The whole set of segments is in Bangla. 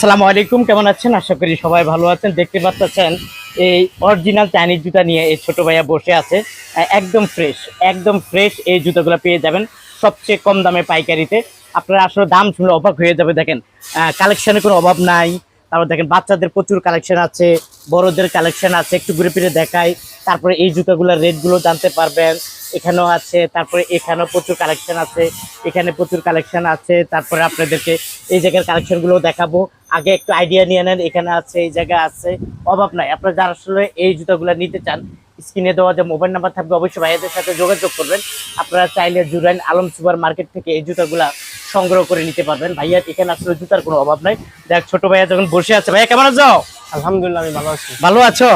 আসসালামু আলাইকুম, কেমন আছেন? আশা করি সবাই ভালো আছেন। দেখতে পাচ্ছেন এই অরিজিনাল চাইনিজ জুতা নিয়ে এই ছোট ভাইয়া বসে আছে। একদম ফ্রেশ একদম ফ্রেশ এই জুতাগুলো পেয়ে যাবেন সবচেয়ে কম দামে পাইকারিতে। আপনারা আসলে দাম শুনলে অবাক হয়ে যাবে। দেখেন কালেকশনের কোনো অভাব নাই। তারপর দেখেন, বাচ্চাদের প্রচুর কালেকশন আছে, বড়দের কালেকশন আছে। একটু ঘুরে ফিরে দেখাই। তারপরে এই জুতাগুলোর রেটগুলো জানতে পারবেন। এখানেও আছে, তারপরে এখানেও প্রচুর কালেকশন আছে, এখানে প্রচুর কালেকশন আছে। তারপরে আপনাদেরকে এই জায়গার কালেকশনগুলো দেখাবো। আগে একটু আইডিয়া নিয়ে নেন এখানে আছে এই জায়গা আছে। অভাব নাই। আপনারা যারা আসলে এই জুতাগুলো নিতে চান স্ক্রিনে দেওয়া যে মোবাইল নাম্বার থাকবে অবশ্যই ভাইয়াদের সাথে যোগাযোগ করবেন। আপনারা চাইলে জুরাইন আলম সুপার মার্কেট থেকে এই জুতাগুলা সংগ্রহ করে নিতে পারবেন। ভাইয়া এখানে আসলে জুতার কোনো অভাব নাই। দেখ ছোট ভাইয়া যখন বসে আছে ভাইয়া কেমন আছো? আলহামদুলিল্লাহ আমি ভালো আছি। ভালো আছো?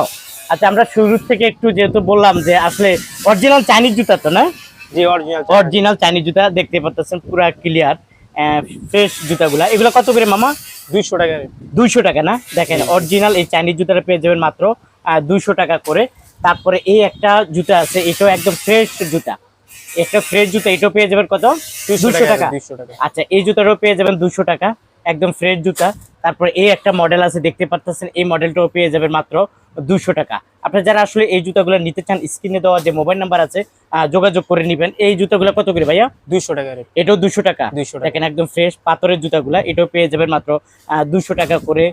আচ্ছা আমরা শুরু থেকে একটু যেহেতু বললাম যে আসলে অরিজিনাল চাইনিজ জুতা তো না? জি অরিজিনাল অরিজিনাল চাইনিজ জুতা দেখতে পাচ্ছেন পুরা ক্লিয়ার ফ্রেশ জুতাগুলা। এগুলো কত করে মামা? দুইশো টাকা দুইশো টাকা না? দেখেন অরিজিনাল এই চাইনিজ জুতাটা পেয়ে যাবেন মাত্র দুইশো টাকা করে। তারপরে এই একটা জুতা আছে এটাও একদম ফ্রেশ জুতা। একটা ফ্রেশ জুতা এটাও পেয়ে যাবেন কত? দুশো টাকা দুইশো টাকা। আচ্ছা এই জুতাটাও পেয়ে যাবেন দুশো টাকা। একদম ফ্রেশ জুতা। তারপরে এই একটা মডেল আছে দেখতে পাচ্ছেন এই মডেলটাও পেয়ে যাবেন মাত্র দুশো টাকা। আপনারা যারা আসলে এই জুতাগুলো নিতে চান স্ক্রিনে দেওয়া যে মোবাইল নাম্বার আছে যোগাযোগ করে নেবেন। এই জুতাগুলো কত করে ভাইয়া? দুইশো টাকা এটাও দুশো টাকা। দুইশো টাকা। একদম ফ্রেশ পাথরের জুতাগুলা এটাও পেয়ে যাবেন মাত্র দুশো টাকা করে।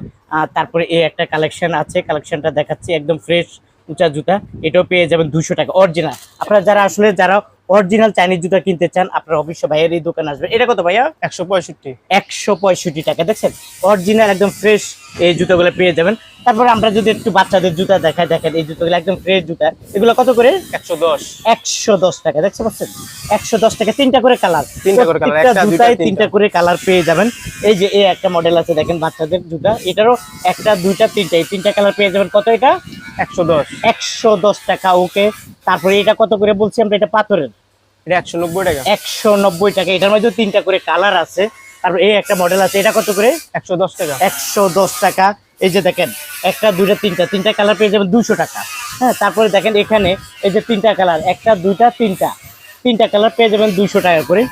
তারপরে এই একটা কালেকশন আছে কালেকশনটা দেখাচ্ছি একদম ফ্রেশ উঁচা জুতা এটাও পেয়ে যাবেন দুশো টাকা। অরিজিনাল আপনারা যারা আসলে যারা অরিজিনাল চাইনিজ জুতা কিনতে চান আপনারা অবশ্যই ভাইয়ের এই দোকানে আসবেন এটা কত ভাইয়া? একশো পঁয়ষট্টি। একশো পঁয়ষট্টি টাকা দেখছেন? অরিজিনাল একদম ফ্রেশ এই জুতোগুলো পেয়ে যাবেন। তারপরে আমরা যদি একটু বাচ্চাদের জুতা দেখাই দেখেন এই জুতোগুলো একদম ফ্রেশ জুতা। এগুলো কত করে? একশো দশ। একশো দশ টাকা দেখতে পাচ্ছেন? একশো দশ টাকা তিনটা করে কালার তিনটা করে colour, জুতায় তিনটা। তিনটা করে কালার পেয়ে যাবেন। এই যে এই একটা মডেল আছে দেখেন বাচ্চাদের জুতা। এটারও একটা দুইটা তিনটা এই তিনটা কালার পেয়ে যাবেন। কত এটা? একশো দশ। একশো দশ টাকা ওকে তারপরে এটা কত করে বলছি আমরা? এটা পাথরের। এটা একশো নব্বই টাকা। একশো নব্বই টাকা। এটার মধ্যে তিনটা করে কালার আছে। তারপর এই একটা মডেল আছে। এটা কত করে? একশো দশ টাকা। একশো দশ টাকা। এই যে দেখেন একটা দুইটা তিনটা। তিনটা কালার পেয়ে যাবেন টাকা। হ্যাঁ তারপরে দেখেন এখানে এই যে তিনটা কালার। একটা দুইটা তিনটা। তিনটা কালার পেয়ে যাবেন দুশো টাকা করে।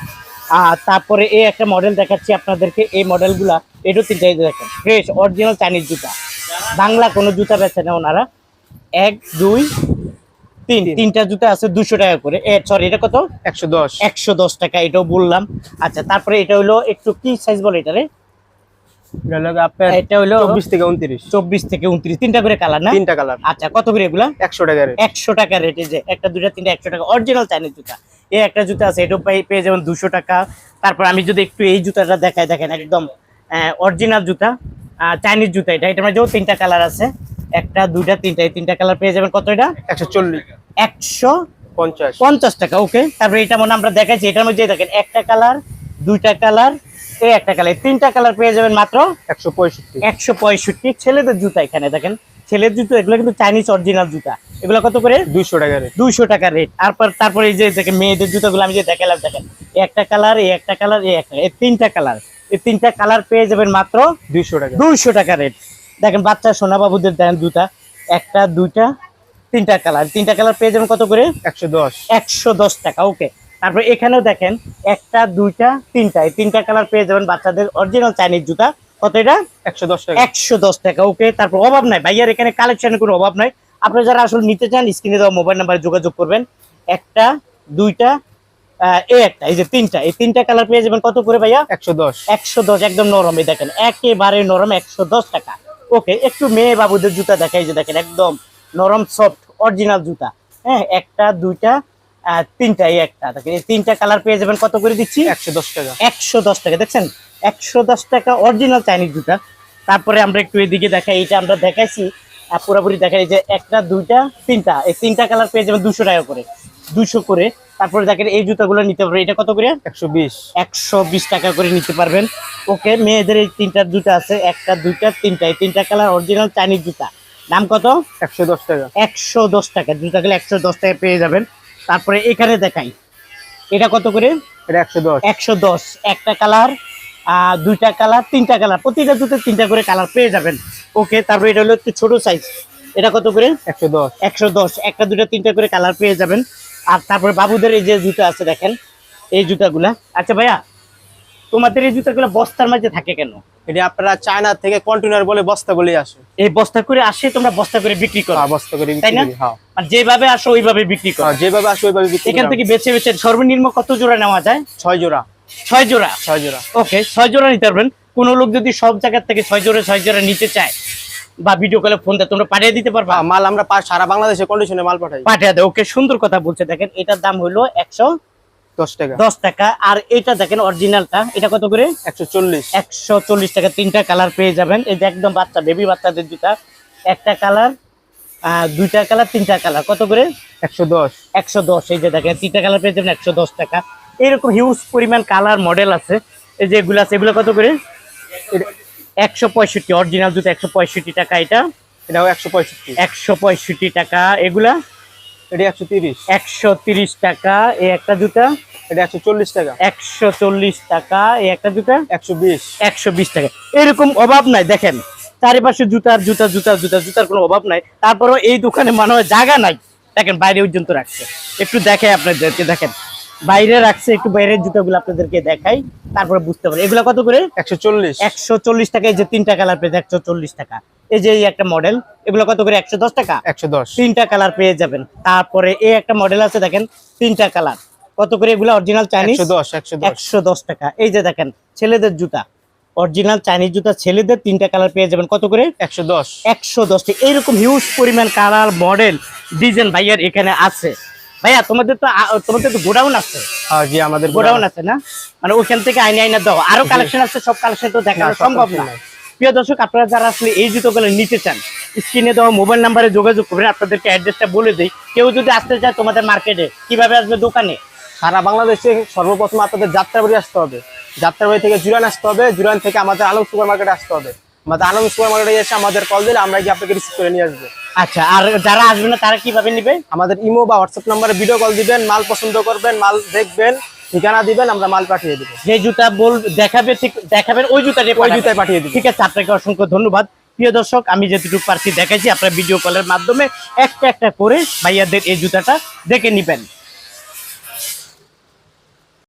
আর তারপরে এই একটা মডেল দেখাচ্ছি আপনাদেরকে। এই মডেলগুলা এটাও তিনটা দেখেন ফ্রেশ অরিজিনাল চাইনিজ জুতা। বাংলা কোনো জুতা বেছে না ওনারা। এক দুই তিন তিনটা জুতা আছে দুশো টাকা করে। এ সরি এটা কত? একশো দশ। একশো দশ টাকা এটাও বললাম। আচ্ছা তারপরে এটা হলো একটু কি সাইজ বলে এটা আপনার এটা হলো চব্বিশ থেকে উনত্রিশ। চব্বিশ থেকে উনত্রিশ। তিনটা করে কালার না? তিনটা কালার আচ্ছা কত করে এগুলা? একশো টাকা একশো টাকা রেটে যে একটা দুটা তিনটা একশো টাকা। অরিজিনাল চাইনিজ জুতা। এই একটা জুতা আছে এটাও পেয়ে পেয়ে যাবেন দুশো টাকা। তারপর আমি যদি একটু এই জুতাটা দেখাই দেখেন একদম অরিজিনাল জুতা। চাইনিজ জুতা এটা। এটার মধ্যেও তিনটা কালার আছে। একটা দুইটা তিনটা। এই তিনটা কালার পেয়ে যাবেন কত এটা? একশো চল্লিশ। একশো পঞ্চাশ। পঞ্চাশ টাকা ওকে তারপরে এটা মনে আমরা দেখাচ্ছি এটার মধ্যে দেখেন একটা কালার দুইটা কালার এই একটা কালার তিনটা কালার পেয়ে যাবেন মাত্র একশো পঁয়ষট্টি। একশো পঁয়ষট্টি। ছেলেদের জুতা এখানে দেখেন ছেলের জুতো এগুলো কিন্তু চাইনিজ অরিজিনাল জুতা। এগুলো কত করে? দুইশো টাকা রেট দুইশো টাকা রেট তারপর তারপরে এই যে দেখেন মেয়েদের জুতোগুলো আমি যে দেখালাম দেখেন একটা কালার এই একটা কালার এই একটা এই তিনটা কালার। এই তিনটা কালার পেয়ে যাবেন মাত্র দুইশো টাকা। দুইশো টাকা রেট দেখেন বাচ্চা সোনা বাবুদের দেখেন জুতা। একটা দুইটা তিনটা কালার। তিনটা কালার পেয়ে যাবেন কত করে? একশো দশ। একশো দশ টাকা ওকে। তারপরে এখানেও দেখেন একটা দুইটা তিনটা। এই তিনটা কালার পেয়ে যাবেন বাচ্চাদের অরিজিনাল চাইনিজ জুতা। কত এটা? একশো দশ টাকা। একশো দশ টাকা ওকে। তারপর অভাব নাই। ভাইয়ার এখানে কালেকশনের কোনো অভাব নাই। আপনারা যারা আসলে নিতে চান স্ক্রিনে দেওয়া মোবাইল নাম্বারে যোগাযোগ করবেন। একটা দুইটা এই একটা এই যে তিনটা। এই তিনটা কালার পেয়ে যাবেন কত করে ভাইয়া? একশো দশ। একশো দশ একদম নরম। এই দেখেন একেবারে নরম একশো দশ টাকা। ওকে একটু মেয়ে বাবুদের জুতা দেখাই যে দেখেন একদম নরম সফট অরিজিনাল জুতা। হ্যাঁ একটা দুইটা তিনটা এই একটা। এই তিনটা কালার পেয়ে যাবেন কত করে দিচ্ছি? একশো দশ টাকা। একশো দশ টাকা দেখছেন? একশো দশ টাকা অরিজিনাল চাইনিজ জুতা। তারপরে আমরা একটু এদিকে দেখাই এটা আমরা দেখাইছি পুরোপুরি দেখাই যে একটা দুইটা তিনটা। এই তিনটা কালার পেয়ে যাবেন দুশো টাকা করে। দুশো করে। তারপরে দেখেন এই জুতাগুলো নিতে পারবেন। এটা কত করে? একশো বিশ। একশো বিশ টাকা করে নিতে পারবেন। ওকে মেয়েদের এই তিনটা জুতা আছে একটা দুইটা তিনটা। এই তিনটা কালার অরিজিনাল চাইনিজ জুতা। দাম কত? একশো দশ টাকা। একশো দশ টাকা। জুতা গেলে একশো দশ টাকা পেয়ে যাবেন। তারপরে এখানে দেখাই। এটা কত করে? এটা একশো দশ। একশো দশ। একটা কালার দুইটা কালার তিনটা কালার। প্রতিটা জুতো তিনটা করে কালার পেয়ে যাবেন। ওকে তারপরে এটা হলো একটু ছোট সাইজ এটা কত করে? একশো দশ। একশো দশ। একটা দুইটা তিনটা করে কালার পেয়ে যাবেন। আর তারপরে বাবুদের এই যে জুতো আছে দেখেন। এই জুতাগুলা। আচ্ছা ভাইয়া তোমাদের এই জুতাগুলো বস্তার মাঝে থাকে কেন? এটি আপনারা চায়না থেকে কন্টেনার বলে বস্তা বলেই আসে। এই বস্তা করে আসে তোমরা বস্তা করে বিক্রি করো। হ্যাঁ, বস্তা করে তাই বিক্রি না? হ্যাঁ। আর যেভাবে আসো ওইভাবে বিক্রি করো। হ্যাঁ, যেভাবে আসে ওইভাবে বিক্রি এখান থেকে বেছে বেছে সর্বনিম্ন কত জোড়া নেওয়া যায়। ছয় জোড়া। ছয় জোড়া? ছয় জোড়া। ওকে ছয় জোড়া নিতে পারবেন। কোনো লোক যদি সব জায়গার থেকে ছয় জোড়া ছয় জোড়া নিতে চায় বা ভিডিও কলে ফোন দেয় তোমরা পাঠিয়ে দিতে পারবা? মাল আমরা সারা বাংলাদেশে কন্ডিশনে মাল পাঠাই। পাঠিয়ে দেয়। ওকে সুন্দর কথা বলছে। দেখেন এটার দাম হলো একশো দশ টাকা। দশ টাকা। আর এটা দেখেন অরিজিনালটা এটা কত করে? একশো চল্লিশ। একশো চল্লিশ টাকা। তিনটা কালার পেয়ে যাবেন। এই যে একদম বাচ্চা বেবি বাচ্চাদের জুতা। একটা কালার দুইটা কালার তিনটা কালার। কত করে? একশো দশ। একশো দশ। এই যে দেখেন তিনটা কালার পেয়ে যাবেন একশো দশ টাকা। এরকম হিউজ পরিমাণ কালার মডেল আছে। এই যে এগুলো আছে এগুলো কত করে? একশো পঁয়ষট্টি। অরিজিনাল জুতো একশো পঁয়ষট্টি টাকা এটা। এটাও একশো পঁয়ষট্টি। একশো পঁয়ষট্টি টাকা। এগুলা এটি একশো তিরিশ। একশো তিরিশ টাকা এই একটা জুতা এটা একশো চল্লিশ টাকা। একশো চল্লিশ টাকা এই একটা জুতা একশো বিশ। একশো বিশ টাকা। এরকম অভাব নাই দেখেন। চারিপাশে জুতার জুতা জুতা জুতা জুতার কোনো অভাব নাই। তারপরেও এই দোকানে মনে হয় জায়গা নাই। দেখেন বাইরে পর্যন্ত রাখছে। একটু দেখে আপনাদেরকে দেখেন। বাইরে রাখছে একটু বাইরের জুতাগুলো আপনাদেরকে দেখাই। তারপরে বুঝতে পারে এগুলো কত করে? একশো চল্লিশ। একশো চল্লিশ টাকা এই যে তিনটা কালার পেয়ে একশো চল্লিশ টাকা। এই যে এই একটা মডেল এগুলো কত করে? একশো দশ টাকা? একশো দশ। তিনটা কালার পেয়ে যাবেন। তারপরে এই একটা মডেল আছে দেখেন তিনটা কালার কত করে এগুলো? অরিজিনাল চাইনিজ একশো দশ টাকা। এই যে দেখেন ছেলেদের জুতা। অরিজিনাল চাইনিজ জুতা ছেলেদের তিনটা কালার পেয়ে যাবেন। কত করে? একশো দশ। একশো দশ টাকা। এইরকম হিউজ পরিমাণ কালার মডেল ডিজাইন ভাইয়ার এখানে আছে। ভাইয়া তোমাদের তো তোমাদের তো গোডাউন আছে? হ্যাঁ জি আমাদের গোডাউন আছে না? মানে ওখান থেকে আইনে আইনে দাও। আরও কালেকশন আছে সব কালেকশন তো দেখানো সম্ভব না। প্রিয় দর্শক আপনারা যারা আসলে এই জুতোগুলো নিতে চান স্ক্রিনে দেওয়া মোবাইল নাম্বারে যোগাযোগ করবেন আপনাদেরকে অ্যাড্রেসটা বলে দিই। কেউ যদি আসতে চায় তোমাদের মার্কেটে কীভাবে আসবে দোকানে? সারা বাংলাদেশে সর্বপ্রথম আপনাদের যাত্রাবাড়ি আসতে হবে। যাত্রাবাড়ি থেকে জুরান আসতে হবে জুরান থেকে আমাদের আলম সুপার মার্কেটে আসতে হবে। আমাদের আলম সুপার মার্কেটে এসে আমাদের কল দিলে আমরা গিয়ে আপনাকে রিসিভ করে নিয়ে আসব। আচ্ছা আর যারা আসবে না তারা কীভাবে নিবে? আমাদের ইমো বা হোয়াটসঅ্যাপ নাম্বারে ভিডিও কল দিবেন মাল পছন্দ করবেন মাল দেখবেন। ঠিকানা দিবেন আমরা মাল পাঠিয়ে দেবো। যে জুতা বল দেখাবে ঠিক দেখাবেন ওই জুতা ওই জুতায় পাঠিয়ে দিবো ঠিক আছে আপনাকে অসংখ্য ধন্যবাদ। প্রিয় দর্শক আমি যেটুকু পারছি দেখাইছি আপনার ভিডিও কলের মাধ্যমে একটা একটা করে ভাইয়াদের এই জুতাটা দেখে নিবেন।